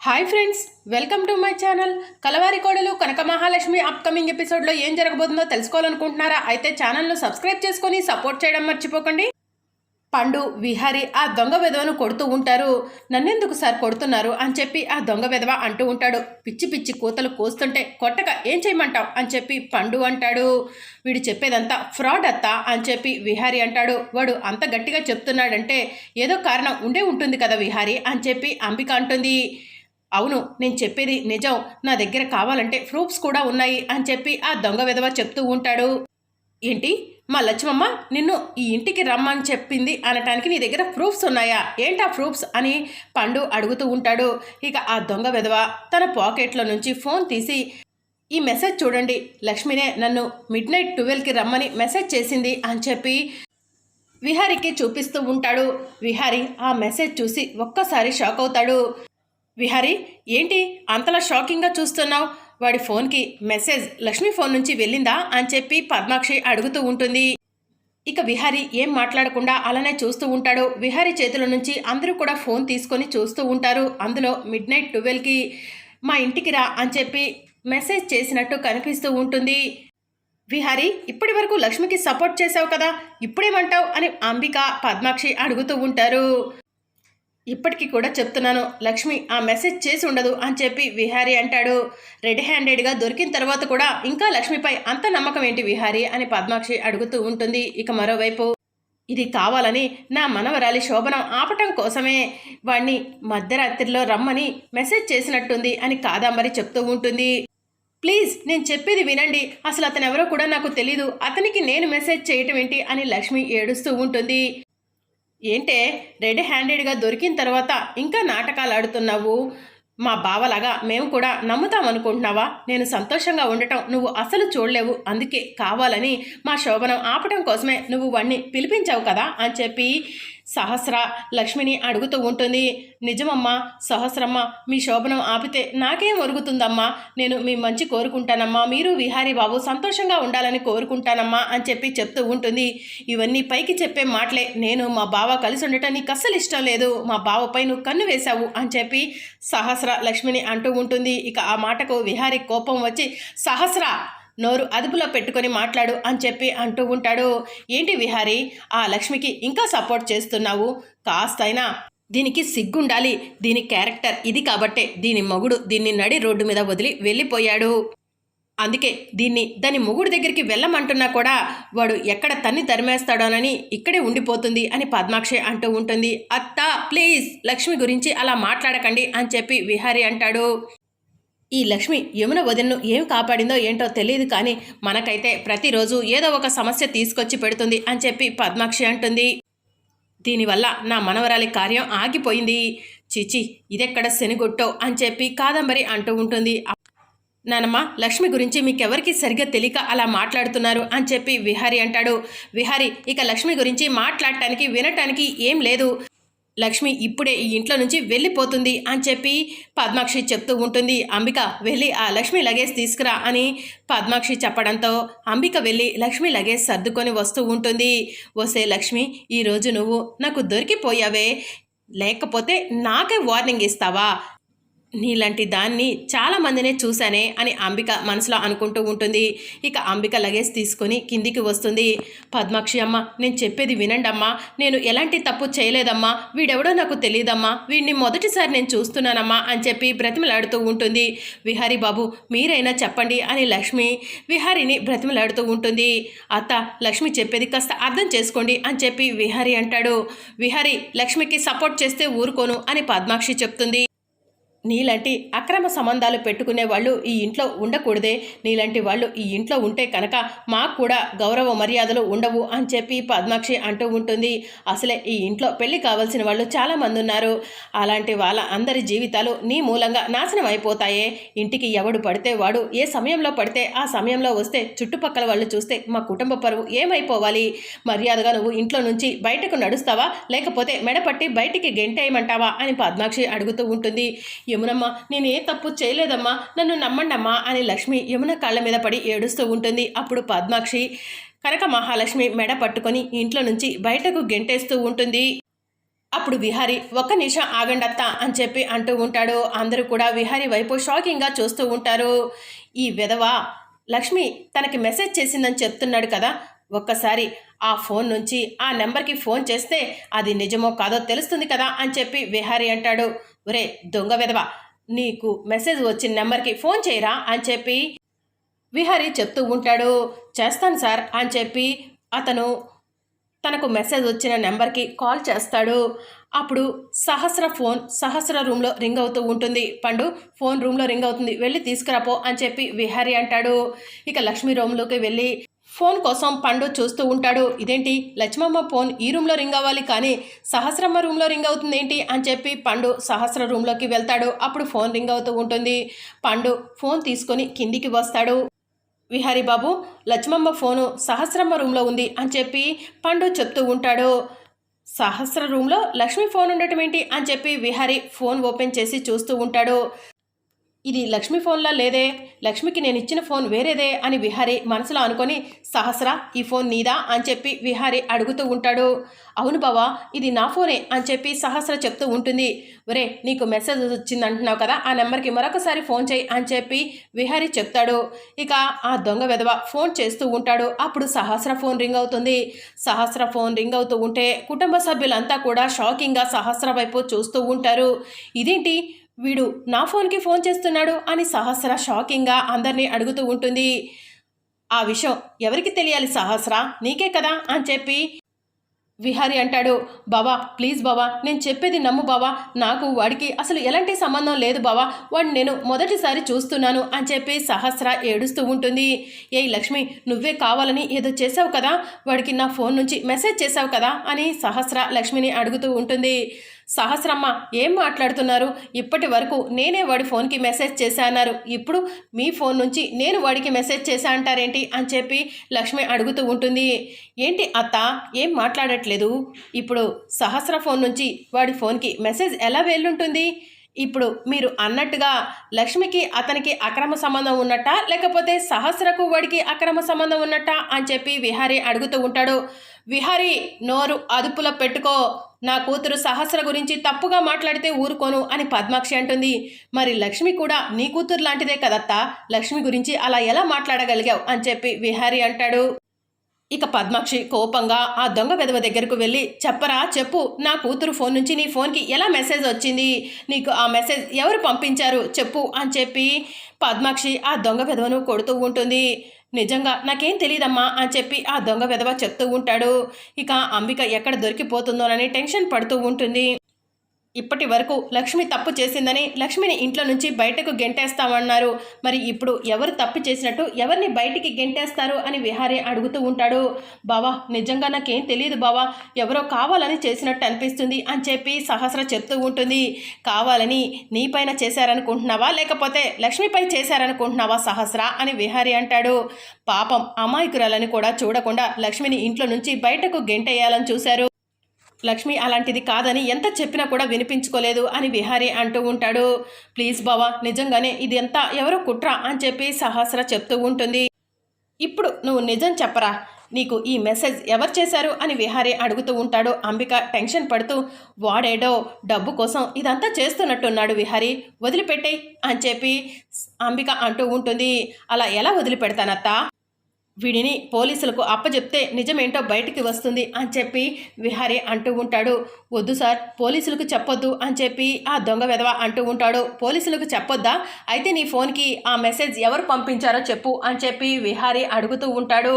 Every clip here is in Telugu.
Hi friends welcome to my channel Kalavari Kodalu Kanaka Mahalakshmi upcoming ఎపిసోడ్లో ఏం జరగబోతుందో తెలుసుకోవాలనుకుంటున్నారా? అయితే ఛానల్ను సబ్స్క్రైబ్ చేసుకొని సపోర్ట్ చేయడం మర్చిపోకండి. పండు విహారి ఆ దొంగ వెధవను కొడుతూ ఉంటారు. నన్నెందుకు సార్ కొడుతున్నారు అని చెప్పి ఆ దొంగ వెధవ అంటూ ఉంటాడు. పిచ్చి పిచ్చి కూతలు కోస్తుంటే కొట్టక ఏం చేయమంటావు? అని చెప్పి పండు అంటాడు. వీడు చెప్పేదంతా ఫ్రాడ్ అత్తా అని చెప్పి విహారి అంటాడు. వాడు అంత గట్టిగా చెప్తున్నాడంటే ఏదో కారణం ఉండే ఉంటుంది కదా విహారి అని చెప్పి అంబిక అంటుంది. అవును నేను చెప్పేది నిజం. నా దగ్గర కావాలంటే ప్రూఫ్స్ కూడా ఉన్నాయి అని చెప్పి ఆ దొంగ విధవ చెప్తూ ఉంటాడు. ఏంటి? మా లక్ష్మమ్మ నిన్ను ఈ ఇంటికి రమ్మని చెప్పింది అనటానికి నీ దగ్గర ప్రూఫ్స్ ఉన్నాయా? ఏంటా ప్రూఫ్స్ అని పండు అడుగుతూ ఉంటాడు. ఇక ఆ దొంగ విధవ తన పాకెట్లో నుంచి ఫోన్ తీసి ఈ మెసేజ్ చూడండి. లక్ష్మినే నన్ను మిడ్ నైట్ ట్వెల్వ్కి రమ్మని మెసేజ్ చేసింది అని చెప్పి విహారికి చూపిస్తూ ఉంటాడు. విహారి ఆ మెసేజ్ చూసి ఒక్కసారి షాక్ అవుతాడు. విహారీ ఏంటి అంతలా షాకింగ్గా చూస్తున్నావు? వాడి ఫోన్కి మెసేజ్ లక్ష్మి ఫోన్ నుంచి వెళ్ళిందా అని చెప్పి పద్మాక్షి అడుగుతూ ఉంటుంది. ఇక విహారీ ఏం మాట్లాడకుండా అలానే చూస్తూ ఉంటాడు. విహారీ చేతుల నుంచి అందరూ కూడా ఫోన్ తీసుకొని చూస్తూ ఉంటారు. అందులో మిడ్ నైట్ ట్వెల్వ్కి మా ఇంటికి రా అని చెప్పి మెసేజ్ చేసినట్టు కనిపిస్తూ ఉంటుంది. విహారీ ఇప్పటి వరకు లక్ష్మికి సపోర్ట్ చేసావు కదా ఇప్పుడేమంటావు అని అంబిక పద్మాక్షి అడుగుతూ ఉంటారు. ఇప్పటికీ కూడా చెప్తున్నాను లక్ష్మి ఆ మెసేజ్ చేసి ఉండదు అని చెప్పి విహారీ అంటాడు. రెడ్ హ్యాండెడ్గా దొరికిన తర్వాత కూడా ఇంకా లక్ష్మిపై అంత నమ్మకం ఏంటి విహారీ అని పద్మాక్షి అడుగుతూ ఉంటుంది. ఇక మరోవైపు ఇది కావాలని నా మనవరాలి శోభనం ఆపటం కోసమే వాణ్ణి మధ్యరాత్రిలో రమ్మని మెసేజ్ చేసినట్టుంది అని కాదాంబరి చెప్తూ ఉంటుంది. ప్లీజ్ నేను చెప్పేది వినండి. అసలు అతను ఎవరో కూడా నాకు తెలీదు. అతనికి నేను మెసేజ్ చేయటం ఏంటి అని లక్ష్మి ఏడుస్తూ ఉంటుంది. ఏంటే రెడ్ హ్యాండెడ్గా దొరికిన తర్వాత ఇంకా నాటకాలు ఆడుతున్నావు? మా బావలాగా మేము కూడా నమ్ముతాం అనుకుంటున్నావా? నేను సంతోషంగా ఉండటం నువ్వు అసలు చూడలేవు. అందుకే కావాలని మా శోభనం ఆపటం కోసమే నువ్వు వాణ్ణి పిలిపించావు కదా అని చెప్పి సహస్ర లక్ష్మిని అడుగుతూ ఉంటుంది. నిజమమ్మా సహస్రమ్మ మీ శోభనం ఆపితే నాకేం ఒరుగుతుందమ్మా? నేను మీ మంచి కోరుకుంటానమ్మా. మీరు విహారీ బాబు సంతోషంగా ఉండాలని కోరుకుంటానమ్మా అని చెప్పి చెప్తూ ఉంటుంది. ఇవన్నీ పైకి చెప్పే మాటలే. నేను మా బావ కలిసి ఉండటం నీకు అస్సలు ఇష్టం లేదు. మా బావపై నువ్వు కన్ను వేశావు అని చెప్పి సహస్ర లక్ష్మిని అంటూ ఉంటుంది. ఇక ఆ మాటకు విహారీ కోపం వచ్చి సహస్ర! నోరు అదుపులో పెట్టుకొని మాట్లాడు అని చెప్పి అంటూ ఉంటాడు. ఏంటి విహారీ ఆ లక్ష్మికి ఇంకా సపోర్ట్ చేస్తున్నావు? కాస్తైనా దీనికి సిగ్గుండాలి. దీని క్యారెక్టర్ ఇది కాబట్టే దీని మొగుడు దీన్ని నడి రోడ్డు మీద వదిలి వెళ్ళిపోయాడు. అందుకే దీన్ని దాని మొగుడు దగ్గరికి వెళ్ళమంటున్నా కూడా వాడు ఎక్కడ తన్ని తరిమేస్తాడోనని ఇక్కడే ఉండిపోతుంది అని పద్మాక్షి అంటూ ఉంటుంది. అత్త ప్లీజ్ లక్ష్మి గురించి అలా మాట్లాడకండి అని చెప్పి విహారీ అంటాడు. ఈ లక్ష్మి యమున వదిన్ను ఏమి కాపాడిందో ఏంటో తెలియదు కానీ మనకైతే ప్రతిరోజు ఏదో ఒక సమస్య తీసుకొచ్చి పెడుతుంది అని చెప్పి పద్మాక్షి అంటుంది. దీనివల్ల నా మనవరాలి కార్యం ఆగిపోయింది. చిచి ఇదెక్కడ శనిగొట్టో అని చెప్పి కాదంబరి అంటూ ఉంటుంది. నానమ్మ లక్ష్మి గురించి మీకెవరికి సరిగ్గా తెలియక అలా మాట్లాడుతున్నారు అని చెప్పి విహారి అంటాడు. విహారి ఇక లక్ష్మి గురించి మాట్లాడటానికి వినటానికి ఏం లేదు. లక్ష్మి ఇప్పుడే ఈ ఇంట్లో నుంచి వెళ్ళిపోతుంది అని చెప్పి పద్మాక్షి చెప్తూ ఉంటుంది. అంబిక వెళ్ళి ఆ లక్ష్మి లగేజ్ తీసుకురా అని పద్మాక్షి చెప్పడంతో అంబిక వెళ్ళి లక్ష్మి లగేజ్ సర్దుకొని వస్తూ ఉంటుంది. వస్తే లక్ష్మి ఈరోజు నువ్వు నాకు దొరికిపోయావే. లేకపోతే నాకే వార్నింగ్ ఇస్తావా? నీలాంటి దాన్ని చాలా మందినే చూశానే అని అంబిక మనసులో అనుకుంటూ ఉంటుంది. ఇక అంబిక లగేజ్ తీసుకొని కిందికి వస్తుంది. పద్మాక్షి అమ్మ నేను చెప్పేది వినండమ్మా. నేను ఎలాంటి తప్పు చేయలేదమ్మా. వీడెవడో నాకు తెలియదమ్మా. వీడిని మొదటిసారి నేను చూస్తున్నానమ్మా అని చెప్పి బ్రతిమలాడుతూ ఉంటుంది. విహారీ బాబు మీరైనా చెప్పండి అని లక్ష్మి విహారీని బ్రతిమలాడుతూ ఉంటుంది. అత్త లక్ష్మి చెప్పేది కాస్త అర్థం చేసుకోండి అని చెప్పి విహారీ అంటాడు. విహారీ లక్ష్మికి సపోర్ట్ చేస్తే ఊరుకోను అని పద్మాక్షి చెప్తుంది. నీలాంటి అక్రమ సంబంధాలు పెట్టుకునే వాళ్ళు ఈ ఇంట్లో ఉండకూడదే. నీలాంటి వాళ్ళు ఈ ఇంట్లో ఉంటే కనుక మాకు కూడా గౌరవ మర్యాదలు ఉండవు అని చెప్పి పద్మాక్షి అంటూ ఉంటుంది. అసలే ఈ ఇంట్లో పెళ్ళి కావాల్సిన వాళ్ళు చాలామంది ఉన్నారు. అలాంటి వాళ్ళ అందరి జీవితాలు నీ మూలంగా నాశనం అయిపోతాయే. ఇంటికి ఎవడు పడితే వాడు ఏ సమయంలో పడితే ఆ సమయంలో వస్తే చుట్టుపక్కల వాళ్ళు చూస్తే మా కుటుంబ పరువు ఏమైపోవాలి? మర్యాదగా నువ్వు ఇంట్లో నుంచి బయటకు నడుస్తావా? లేకపోతే మెడపట్టి బయటికి గెంటేయమంటావా? అని పద్మాక్షి అడుగుతూ ఉంటుంది. యమునమ్మ నేనే తప్పు చేయలేదమ్మా నన్ను నమ్మండమ్మా అని లక్ష్మి యమున కాళ్ళ మీద పడి ఏడుస్తూ ఉంటుంది. అప్పుడు పద్మాక్షి కనక మహాలక్ష్మి మెడ పట్టుకొని ఇంట్లో నుంచి బయటకు గెంటేస్తూ ఉంటుంది. అప్పుడు విహారి ఒక్క నిమిషం ఆగండత్తా అని చెప్పి అంటూ ఉంటాడు. అందరూ కూడా విహారి వైపు షాకింగ్గా చూస్తూ ఉంటారు. ఈ విధవ లక్ష్మి తనకి మెసేజ్ చేసిందని చెప్తున్నాడు కదా ఒక్కసారి ఆ ఫోన్ నుంచి ఆ నెంబర్కి ఫోన్ చేస్తే అది నిజమో కాదో తెలుస్తుంది కదా అని చెప్పి విహారి అంటాడు. ఒరే దొంగ విధవ నీకు మెసేజ్ వచ్చిన నెంబర్కి ఫోన్ చేయరా అని చెప్పి విహారి చెప్తూ ఉంటాడు. చేస్తాను సార్ అని చెప్పి అతను తనకు మెసేజ్ వచ్చిన నెంబర్కి కాల్ చేస్తాడు. అప్పుడు సహస్ర ఫోన్ సహస్ర రూమ్లో రింగ్ అవుతూ ఉంటుంది. పండు ఫోన్ రూమ్లో రింగ్ అవుతుంది. వెళ్ళి తీసుకురాపో అని చెప్పి విహారి అంటాడు. ఇక లక్ష్మి రూమ్లోకి వెళ్ళి ఫోన్ కోసం పండు చూస్తూ ఉంటాడు. ఇదేంటి? లక్ష్మమ్మ ఫోన్ ఈ రూమ్లో రింగ్ అవ్వాలి కానీ సహస్రమ్మ రూమ్లో రింగ్ అవుతుంది ఏంటి? అని చెప్పి పండు సహస్ర రూమ్లోకి వెళ్తాడు. అప్పుడు ఫోన్ రింగ్ అవుతూ ఉంటుంది. పండు ఫోన్ తీసుకొని కిందికి వస్తాడు. విహారీ బాబు లక్ష్మమ్మ ఫోను సహస్రమ్మ రూమ్లో ఉంది అని చెప్పి పండు చెప్తూ ఉంటాడు. సహస్ర రూమ్లో లక్ష్మి ఫోన్ ఉండటం ఏంటి? అని చెప్పి విహారీ ఫోన్ ఓపెన్ చేసి చూస్తూ ఉంటాడు. ఇది లక్ష్మి ఫోన్లా లేదే? లక్ష్మికి నేను ఇచ్చిన ఫోన్ వేరేదే? అని విహారి మనసులో అనుకొని సహస్ర ఈ ఫోన్ నీదా? అని చెప్పి విహారి అడుగుతూ ఉంటాడు. అవును బావా ఇది నా ఫోనే అని చెప్పి సహస్ర చెప్తూ ఉంటుంది. ఒరే నీకు మెసేజ్ వచ్చింది అంటున్నావు కదా ఆ నెంబర్కి మరొకసారి ఫోన్ చేయి అని చెప్పి విహారి చెప్తాడు. ఇక ఆ దొంగ వెధవ ఫోన్ చేస్తూ ఉంటాడు. అప్పుడు సహస్ర ఫోన్ రింగ్ అవుతుంది. సహస్ర ఫోన్ రింగ్ అవుతూ ఉంటే కుటుంబ సభ్యులంతా కూడా షాకింగ్గా సహస్ర వైపు చూస్తూ ఉంటారు. ఇదేంటి? వీడు నా ఫోన్కి ఫోన్ చేస్తున్నాడు అని సహస్ర షాకింగ్గా అందరినీ అడుగుతూ ఉంటుంది. ఆ విషయం ఎవరికి తెలియాలి సహస్ర? నీకే కదా? అని చెప్పి విహారి అంటాడు. బావా ప్లీజ్ బావా నేను చెప్పేది నమ్ము బావా. నాకు వాడికి అసలు ఎలాంటి సంబంధం లేదు బావా. వాడిని నేను మొదటిసారి చూస్తున్నాను అని చెప్పి సహస్ర ఏడుస్తూ ఉంటుంది. ఏ లక్ష్మి నువ్వే కావాలని ఏదో చేసావు కదా? వాడికి నా ఫోన్ నుంచి మెసేజ్ చేసావు కదా? అని సహస్ర లక్ష్మిని అడుగుతూ ఉంటుంది. సహస్రమ్మ ఏం మాట్లాడుతున్నారు? ఇప్పటి వరకు నేనే వాడి ఫోన్కి మెసేజ్ చేశా అన్నారు. ఇప్పుడు మీ ఫోన్ నుంచి నేను వాడికి మెసేజ్ చేశా అంటారేంటి? అని చెప్పి లక్ష్మి అడుగుతూ ఉంటుంది. ఏంటి అత్త ఏం మాట్లాడట్లేదు? ఇప్పుడు సహస్ర ఫోన్ నుంచి వాడి ఫోన్కి మెసేజ్ ఎలా వెళ్ళుంటుంది? ఇప్పుడు మీరు అన్నట్టుగా లక్ష్మికి అతనికి అక్రమ సంబంధం ఉన్నట్ట? లేకపోతే సహస్రకు వాడికి అక్రమ సంబంధం ఉన్నట్ట? అని చెప్పి విహారీ అడుగుతూ ఉంటాడు. విహారీ నోరు అదుపులో పెట్టుకో. నా కూతురు సహస్ర గురించి తప్పుగా మాట్లాడితే ఊరుకోను అని పద్మాక్షి అంటుంది. మరి లక్ష్మి కూడా నీ కూతురు లాంటిదే కదత్తా? లక్ష్మి గురించి అలా ఎలా మాట్లాడగలిగావు? అని చెప్పి విహారి అంటాడు. ఇక పద్మాక్షి కోపంగా ఆ దొంగ వెధవ దగ్గరకు వెళ్ళి చెప్పరా చెప్పు నా కూతురు ఫోన్ నుంచి నీ ఫోన్కి ఎలా మెసేజ్ వచ్చింది? నీకు ఆ మెసేజ్ ఎవరు పంపించారు? చెప్పు అని చెప్పి పద్మాక్షి ఆ దొంగ వెధవను కొడుతూ ఉంటుంది. నిజంగా నాకేం తెలియదమ్మా అని చెప్పి ఆ దొంగ వెధవ చెప్తూ ఉంటాడు. ఇక అంబిక ఎక్కడ దొరికిపోతుందోనని టెన్షన్ పడుతూ ఉంటుంది. ఇప్పటి వరకు లక్ష్మి తప్పు చేసిందని లక్ష్మిని ఇంట్లో నుంచి బయటకు గెంటేస్తామన్నారు. మరి ఇప్పుడు ఎవరు తప్పు చేసినట్టు ఎవరిని బయటికి గెంటేస్తారు అని విహారి అడుగుతూ ఉంటాడు. బావా నిజంగా నాకేం తెలియదు బావా. ఎవరో కావాలని చేసినట్టు అనిపిస్తుంది అని చెప్పి సహస్ర చెప్తూ ఉంటుంది. కావాలని నీపైన చేశారనుకుంటున్నావా? లేకపోతే లక్ష్మిపై చేశారనుకుంటున్నావా సహస్ర? అని విహారి అంటాడు. పాపం అమాయకురాలని కూడా చూడకుండా లక్ష్మిని ఇంట్లో నుంచి బయటకు గెంటేయాలని చూశారు. లక్ష్మి అలాంటిది కాదని ఎంత చెప్పినా కూడా వినిపించుకోలేదు అని విహారి అంటూ ఉంటాడు. ప్లీజ్ బావా నిజంగానే ఇది ఎంత ఎవరో కుట్రా? అని చెప్పి సహస్ర చెప్తూ ఉంటుంది. ఇప్పుడు నువ్వు నిజం చెప్పరా? నీకు ఈ మెసేజ్ ఎవరు చేశారు? అని విహారీ అడుగుతూ ఉంటాడు. అంబిక టెన్షన్ పడుతూ వాడేడో డబ్బు కోసం ఇదంతా చేస్తున్నట్టున్నాడు విహారీ వదిలిపెట్టే అని చెప్పి అంబిక అంటూ ఉంటుంది. అలా ఎలా వదిలిపెడతానత్తా? వీడిని పోలీసులకు అప్పచెప్తే నిజమేంటో బయటికి వస్తుంది అని చెప్పి విహారి అంటూ ఉంటాడు. వద్దు సార్ పోలీసులకు చెప్పొద్దు అని చెప్పి ఆ దొంగ వెధవ అంటూ ఉంటాడు. పోలీసులకు చెప్పొద్దా? అయితే నీ ఫోన్కి ఆ మెసేజ్ ఎవరు పంపించారో చెప్పు అని చెప్పి విహారి అడుగుతూ ఉంటాడు.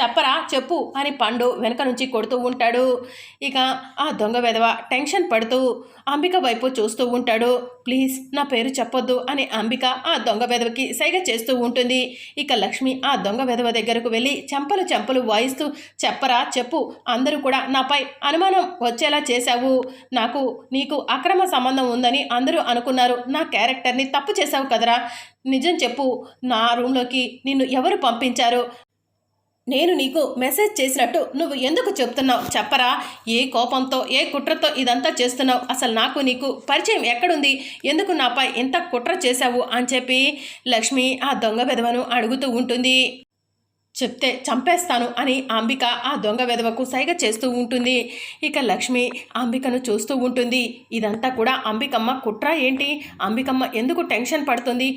చెప్పరా చెప్పు అని పండు వెనక నుంచి కొడుతూ ఉంటాడు. ఇక ఆ దొంగ విధవ టెన్షన్ పడుతూ అంబిక వైపు చూస్తూ ఉంటాడు. ప్లీజ్ నా పేరు చెప్పొద్దు అని అంబిక ఆ దొంగ వెధవకి సైగ చేస్తూ ఉంటుంది. ఇక లక్ష్మి ఆ దొంగ వెధవ దగ్గరకు వెళ్ళి చెంపలు చెంపలు వాయిస్తూ చెప్పరా చెప్పు. అందరూ కూడా నాపై అనుమానం వచ్చేలా చేశావు. నాకు నీకు అక్రమ సంబంధం ఉందని అందరూ అనుకున్నారు. నా క్యారెక్టర్ని తప్పు చేశావు కదరా. నిజం చెప్పు. నా రూమ్లోకి నిన్ను ఎవరు పంపించారు? నేను నీకు మెసేజ్ చేసినట్టు నువ్వు ఎందుకు చెప్తున్నావు? చెప్పరా. ఏ కోపంతో ఏ కుట్రతో ఇదంతా చేస్తున్నావు? అసలు నాకు నీకు పరిచయం ఎక్కడుంది? ఎందుకు నాపై ఇంత కుట్ర చేశావు? అని చెప్పి లక్ష్మి ఆ దొంగ బెదవను అడుగుతూ ఉంటుంది. చెప్తే చంపేస్తాను అని అంబిక ఆ దొంగ వెధవకు సైగ చేస్తూ ఉంటుంది. ఇక లక్ష్మి అంబికను చూస్తూ ఉంటుంది. ఇదంతా కూడా అంబికమ్మ కుట్ర ఏంటి? అంబికమ్మ ఎందుకు టెన్షన్ పడుతుంది?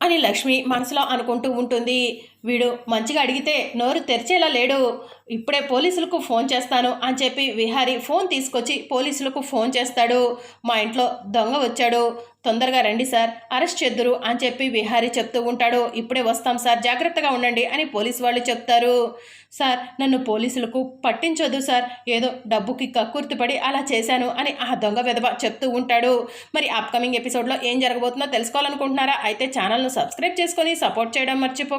అని లక్ష్మి మనసులో అనుకుంటూ ఉంటుంది. వీడు మంచిగా అడిగితే నోరు తెరిచేలా లేడు. ఇప్పుడే పోలీసులకు ఫోన్ చేస్తాను అని చెప్పి విహారి ఫోన్ తీసుకొచ్చి పోలీసులకు ఫోన్ చేస్తాడు. మా ఇంట్లో దొంగ వచ్చాడు. తొందరగా రండి సార్ అరెస్ట్ చేద్దురు అని చెప్పి విహారీ చెప్తూ ఉంటాడు. ఇప్పుడే వస్తాం సార్ జాగ్రత్తగా ఉండండి అని పోలీసు వాళ్ళు చెప్తారు. సార్ నన్ను పోలీసులకు పట్టించొద్దు సార్ ఏదో డబ్బుకి కక్కుర్తిపడి అలా చేశాను అని ఆ దొంగ విధవ చెప్తూ ఉంటాడు. మరి అప్కమింగ్ ఎపిసోడ్లో ఏం జరగబోతుందో తెలుసుకోవాలనుకుంటున్నారా? అయితే ఛానల్ను సబ్స్క్రైబ్ చేసుకొని సపోర్ట్ చేయడం మర్చిపోక